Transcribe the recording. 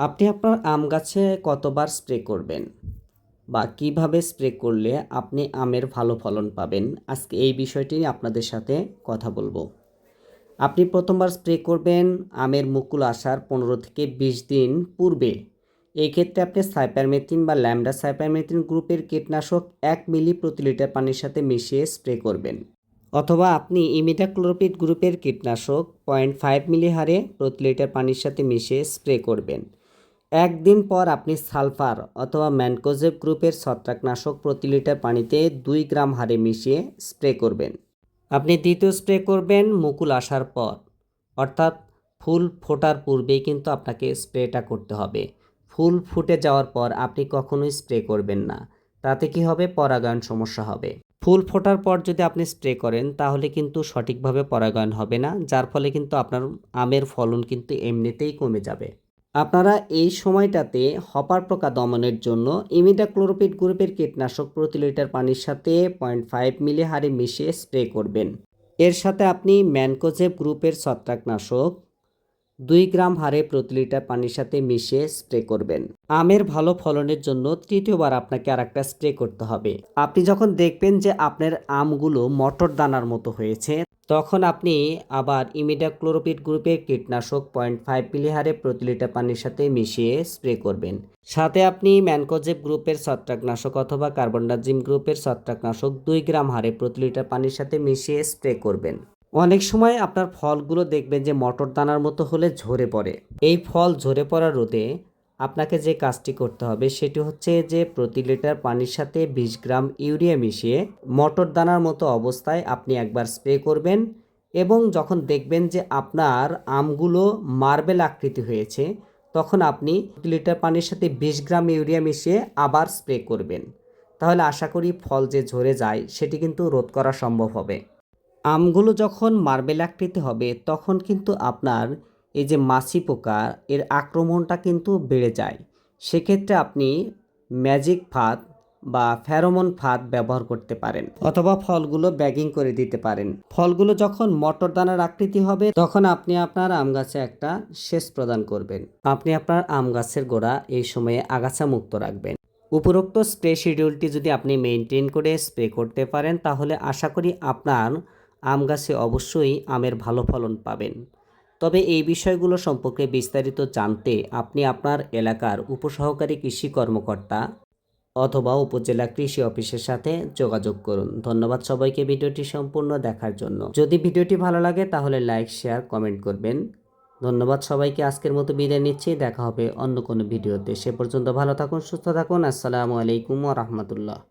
আপনি আপনার আম গাছে কতবার স্প্রে করবেন? বা কীভাবে স্প্রে করলে আপনি আমের ভালো ফলন পাবেন? আজকে এই বিষয়টি আপনাদের সাথে কথা বলব। আপনি প্রথমবার স্প্রে করবেন আমের মুকুল আসার পনেরো থেকে বিশ দিন পূর্বে। এই ক্ষেত্রে আপনি সাইপারমেথিন বা ল্যামডা সাইপারমেথিন গ্রুপের কীটনাশক এক মিলি প্রতি লিটার পানির সাথে মিশিয়ে স্প্রে করবেন। অথবা আপনি ইমিডাক্লোরোপিড গ্রুপের কীটনাশক পয়েন্ট ফাইভ মিলি হারে প্রতি লিটার পানির সাথে মিশিয়ে স্প্রে করবেন। একদিন পর আপনি সালফার অথবা ম্যানকোজেব গ্রুপের ছত্রাকনাশক প্রতি লিটার পানিতে দুই গ্রাম হারে মিশিয়ে স্প্রে করবেন। আপনি দ্বিতীয় স্প্রে করবেন, মুকুল আসার পর। অর্থাৎ ফুল ফোটার পূর্বেই কিন্তু আপনাকে স্প্রেটা করতে হবে। ফুল ফুটে যাওয়ার পর আপনি কখনোই স্প্রে করবেন না। তাতে কি হবে? পরাগায়ন সমস্যা হবে। ফুল ফোটার পর যদি আপনি স্প্রে করেন, তাহলে কিন্তু সঠিকভাবে পরাগায়ন হবে না, যার ফলে কিন্তু আপনার আমের ফলন কিন্তু এমনিতেই কমে যাবে। আপনারা এই সময়টাতে হপার পোকা দমনের জন্য ইমিডাক্লোরোপিড গ্রুপের কীটনাশক প্রতি লিটার পানির সাথে পয়েন্ট ফাইভ মিলি হারে মিশিয়ে স্প্রে করবেন। এর সাথে আপনি ম্যানকোজেব গ্রুপের ছত্রাকনাশক দুই গ্রাম হারে প্রতি লিটার পানির সাথে মিশিয়ে স্প্রে করবেন। আমের ভালো ফলনের জন্য তৃতীয়বার আপনাকে আর একটা স্প্রে করতে হবে। আপনি যখন দেখবেন যে আপনার আমগুলো মটর দানার মতো হয়েছে, তখন আপনি আবার ইমিডাক্লোরোপিড গ্রুপের কীটনাশক পয়েন্ট ফাইভ মিলি হারে প্রতি লিটার পানির সাথে মিশিয়ে স্প্রে করবেন। সাথে আপনি ম্যানকোজেব গ্রুপের ছত্রাকনাশক অথবা কার্বনডাজিম গ্রুপের ছত্রাকনাশক দুই গ্রাম হারে প্রতি লিটার পানির সাথে মিশিয়ে স্প্রে করবেন। অনেক সময় আপনার ফলগুলো দেখবেন যে মটর দানার মতো হলে ঝরে পড়ে। এই ফল ঝরে পড়া রোদে আপনাকে যে কাজটি করতে হবে সেটি হচ্ছে যে প্রতি লিটার পানির সাথে বিশ গ্রাম ইউরিয়া মিশিয়ে মটর দানার মতো অবস্থায় আপনি একবার স্প্রে করবেন এবং যখন দেখবেন যে আপনার আমগুলো মার্বেল আকৃতি হয়েছে, তখন আপনি প্রতি লিটার পানির সাথে বিশ গ্রাম ইউরিয়া মিশিয়ে আবার স্প্রে করবেন। তাহলে আশা করি ফল যে ঝরে যায় সেটি কিন্তু রোধ করা সম্ভব হবে। আমগুলো যখন মার্বেল আকৃতি হবে, তখন কিন্তু আপনার এই যে মাছি পোকা, এর আক্রমণটা কিন্তু বেড়ে যায়। সেক্ষেত্রে আপনি ম্যাজিক ফাঁদ বা ফেরোমন ফাঁদ ব্যবহার করতে পারেন অথবা ফলগুলো ব্যাগিং করে দিতে পারেন। ফলগুলো যখন মটর দানার আকৃতি হবে, তখন আপনি আপনার আম গাছে একটা সেচ প্রদান করবেন। আপনি আপনার আম গাছের গোড়া এই সময়ে আগাছা মুক্ত রাখবেন। উপরোক্ত স্প্রে শিডিউলটি যদি আপনি মেনটেন করে স্প্রে করতে পারেন, তাহলে আশা করি আপনার আম গাছে অবশ্যই আমের ভালো ফলন পাবেন। তবে এই বিষয়গুলো সম্পর্কে বিস্তারিত জানতে আপনি আপনার এলাকার উপসহকারী কৃষি কর্মকর্তা অথবা উপজেলা কৃষি অফিসের সাথে যোগাযোগ করুন। ধন্যবাদ সবাইকে ভিডিওটি সম্পূর্ণ দেখার জন্য। যদি ভিডিওটি ভালো লাগে তাহলে লাইক, শেয়ার, কমেন্ট করবেন। ধন্যবাদ সবাইকে, আজকের মতো বিদায় নিচ্ছি। দেখা হবে অন্য কোনো ভিডিওতে। সে পর্যন্ত ভালো থাকুন, সুস্থ থাকুন। আসসালামু আলাইকুম রহমতুল্লাহ।